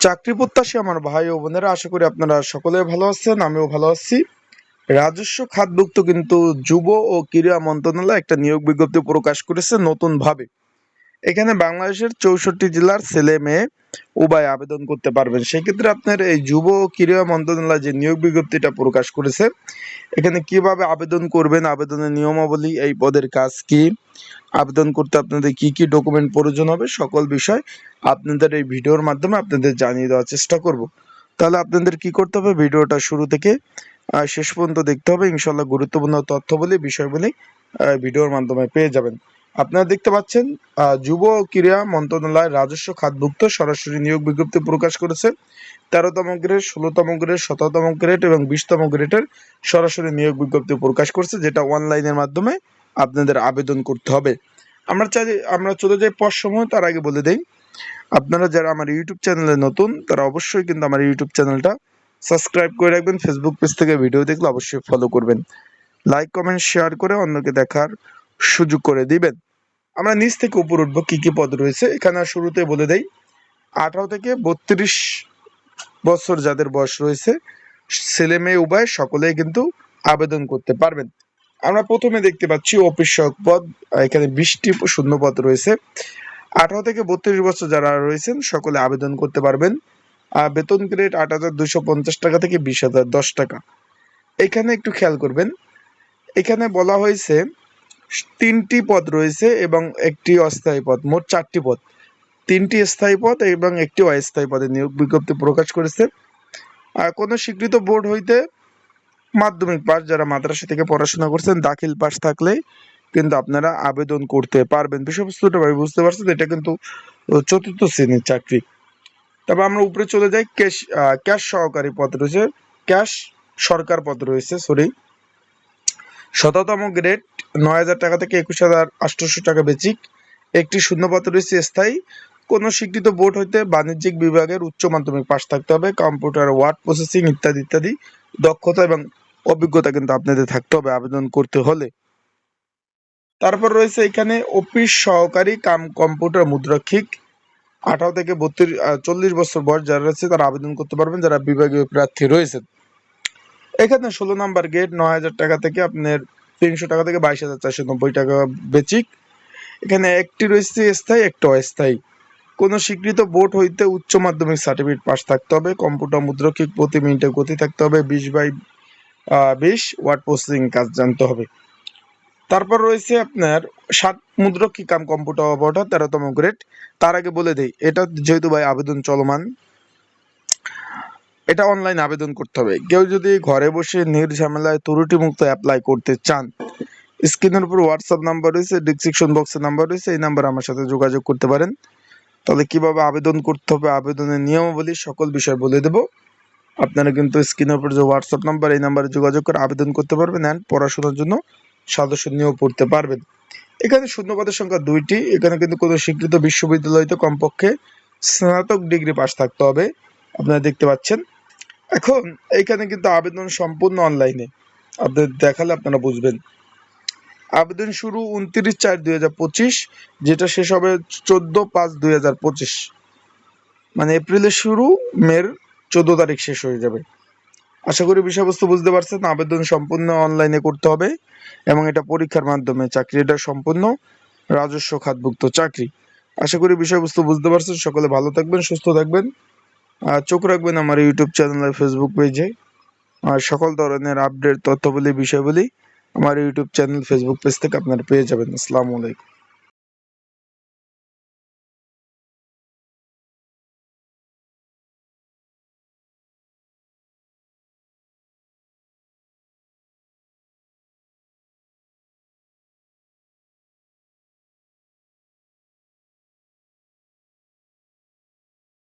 চাকরি প্রত্যাশী আমার ভাই ও বোনেরা, আশা করি আপনারা সকলে ভালো আছেন, আমিও ভালো আছি। রাজস্ব খাতভুক্ত কিন্তু যুব ও ক্রীড়া মন্ত্রণালয় একটা নিয়োগ বিজ্ঞপ্তি প্রকাশ করেছে নতুন ভাবে এখানে বাংলাদেশের চৌষট্টি জেলার ছেলে মেয়ে উভয় আবেদন করতে পারবেন। সেক্ষেত্রে আপনার এই যুব ক্রীড়া মন্ত্রণালয় যে নিয়োগ বিজ্ঞপ্তিটা প্রকাশ করেছে এখানে কীভাবে আবেদন করবেন আবেদনের নিয়মাবলী এই পদের কাজ কি আবেদন করতে আপনাদের কি কি ডকুমেন্ট প্রয়োজন হবে সকল বিষয় আপনাদের এই ভিডিওর মাধ্যমে আপনাদের জানিয়ে দেওয়ার চেষ্টা করব। তাহলে আপনাদের কি করতে হবে ভিডিওটা শুরু থেকে শেষ পর্যন্ত দেখতে হবে। ইনশাল্লাহ গুরুত্বপূর্ণ তথ্যবলী বিষয়বলী আহ, ভিডিওর মাধ্যমে পেয়ে যাবেন। আপনারা দেখতে পাচ্ছেন যুব ক্রীড়া মন্ত্রণালয় রাজস্ব খাতভুক্ত সরাসরি নিয়োগ বিজ্ঞপ্তি প্রকাশ করেছে। তেরোতম গ্রেড, ষোলোতম গ্রেড, সতেরোতম গ্রেড এবং বিশতম গ্রেডের সরাসরি নিয়োগ বিজ্ঞপ্তি প্রকাশ করছে, যেটা অনলাইনের মাধ্যমে আপনাদের আবেদন করতে হবে। আমরা চাই আমরা চলে যাই পর সময় তার আগে বলে দেই, আপনারা যারা আমার ইউটিউব চ্যানেলে নতুন, তারা অবশ্যই কিন্তু আমার ইউটিউব চ্যানেলটা সাবস্ক্রাইব করে রাখবেন, ফেসবুক পেজ থেকে ভিডিও দেখলে অবশ্যই ফলো করবেন। লাইক কমেন্ট শেয়ার করে অন্যকে দেখার সুযোগ করে দিবেন। আমরা নিচ থেকে উপর উঠবো, কি কি পদ রয়েছে? এখানে শুরুতে বলে দেই, আঠারো থেকে বত্রিশ বছর যাদের বয়স রয়েছে, ছেলে মেয়ে উভয় সকলেই কিন্তু আবেদন করতে পারবেন। আমরা প্রথমে দেখতে পাচ্ছি অফিস পদ, এখানে বিশটি শূন্য পদ রয়েছে। আঠারো থেকে বত্রিশ বছর যারা রয়েছেন, সকলে আবেদন করতে পারবেন। বেতন গ্রেড আট হাজার দুশো পঞ্চাশ টাকা থেকে বিশ হাজার দশ টাকা। এখানে একটু খেয়াল করবেন, এখানে বলা হয়েছে তিনটি পদ রয়েছে এবং একটি অস্থায়ী পদ, মোট চারটি পদ। তিনটি স্থায়ী পদ এবং একটি অস্থায়ী পদে নিয়োগ বিজ্ঞপ্তি প্রকাশ করেছে। আর কোনো স্বীকৃত বোর্ড হইতে মাধ্যমিক পাস যারা মাদ্রাসা থেকে পড়াশোনা করছেন, দাখিল পাস থাকলে কিন্তু আপনারা আবেদন করতে পারবেন। বিষয়বস্তুটা বুঝতে পারছেন, এটা কিন্তু চতুর্থ শ্রেণির চাকরি। তবে আমরা উপরে চলে যাই, ক্যাশ ক্যাশ সহকারী পদ রয়েছে, ক্যাশ সরকার পদ রয়েছে সরি শততম গ্রেড নয় হাজার টাকা থেকে একুশ হাজার আটশোশো টাকা বেচিক। একটি শূন্যপদ রয়েছে স্থায়ী। কোন স্বীকৃত বোর্ড হইতে বাণিজ্যিক বিভাগের উচ্চ মাধ্যমিক পাশ থাকতে হবে। কম্পিউটার, ওয়ার্ড প্রসেসিং ইত্যাদি ইত্যাদি দক্ষতা এবং অভিজ্ঞতা কিন্তু আপনাদের থাকতে হবে আবেদন করতে হলে। তারপর রয়েছে এখানে অফিস সহকারী কাম কম্পিউটার মুদ্রাক্ষিক। আঠারো থেকে বত্রিশ চল্লিশ বছর বয়স যারা রয়েছে তারা আবেদন করতে পারবেন, যারা বিভাগীয় প্রার্থী রয়েছেন। এখানে ষোলো নাম্বার গেট, নয় হাজার টাকা থেকে আপনার তিনশো টাকা থেকে বাইশ হাজার চারশো নব্বই টাকা বেচিক। এখানে একটি রয়েছে স্থায়ী, একটা অস্থায়ী। কোনো স্বীকৃত বোর্ড হইতে উচ্চ মাধ্যমিক সার্টিফিকেট পাস থাকতে হবে। কম্পিউটার মুদ্রাক্ষিক প্রতি মিনিটে গতি থাকতে হবে। বিশ বাই বিশ ওয়ার্ড প্রসেসিং কাজ জানতে হবে। তারপর রয়েছে আপনার সাত মুদ্রাক্ষিক কাম কম্পিউটার অপারেটর, তেরোতম গ্রেড। তার আগে বলে দেই, এটা যেহেতু ভাই আবেদন চলমান এটা অনলাইন আবেদন করতে হবে। কেউ যদি ঘরে বসে নির্ঝামেলায় ত্রুটি মুক্ত অ্যাপ্লাই করতে চান, স্ক্রিনের উপর হোয়াটসঅ্যাপ নাম্বার রয়েছে ডিসক্রিপশন বক্সের নাম্বার রয়েছে, এই নাম্বার আমার সাথে যোগাযোগ করতে পারেন। তাহলে কীভাবে আবেদন করতে হবে, আবেদনের নিয়মাবলী সকল বিষয় বলে দেব। আপনারা কিন্তু স্ক্রিনের উপর যে হোয়াটসঅ্যাপ নাম্বার এই নাম্বারে যোগাযোগ করে আবেদন করতে পারবেন অ্যান্ড পড়াশোনার জন্য সদস্য নিয়োগ পড়তে পারবেন। এখানে শূন্যপদের সংখ্যা দুইটি। এখানে কিন্তু কোনো স্বীকৃত বিশ্ববিদ্যালয়তে কমপক্ষে স্নাতক ডিগ্রি পাস থাকতে হবে। আপনারা দেখতে পাচ্ছেন এখন এইখানে কিন্তু আবেদন সম্পূর্ণ অনলাইনে আপনাদের দেখালে আপনারা বুঝবেন। আবেদন শুরু উনত্রিশ চার দুই হাজার পঁচিশ, যেটা শেষ হবে চোদ্দ পাঁচ দুই হাজার পঁচিশ। মানে এপ্রিলের শুরু, মের চোদ্দ তারিখ শেষ হয়ে যাবে। আশা করি বিষয়বস্তু বুঝতে পারছেন, আবেদন সম্পূর্ণ অনলাইনে করতে হবে এবং এটা পরীক্ষার মাধ্যমে। চাকরি এটা সম্পূর্ণ রাজস্ব খাতভুক্ত চাকরি। আশা করি বিষয়বস্তু বুঝতে পারছেন। সকলে ভালো থাকবেন, সুস্থ থাকবেন। চোখ রাখবেন আমার ইউটিউব চ্যানেল আর ফেসবুক পেজে আর সকল ধরনের আপডেট তথ্যবলী, বিষয়বলী আমার ইউটিউব চ্যানেল ফেসবুক পেজ থেকে আপনারা পেয়ে যাবেন। আসসালামু আলাইকুম।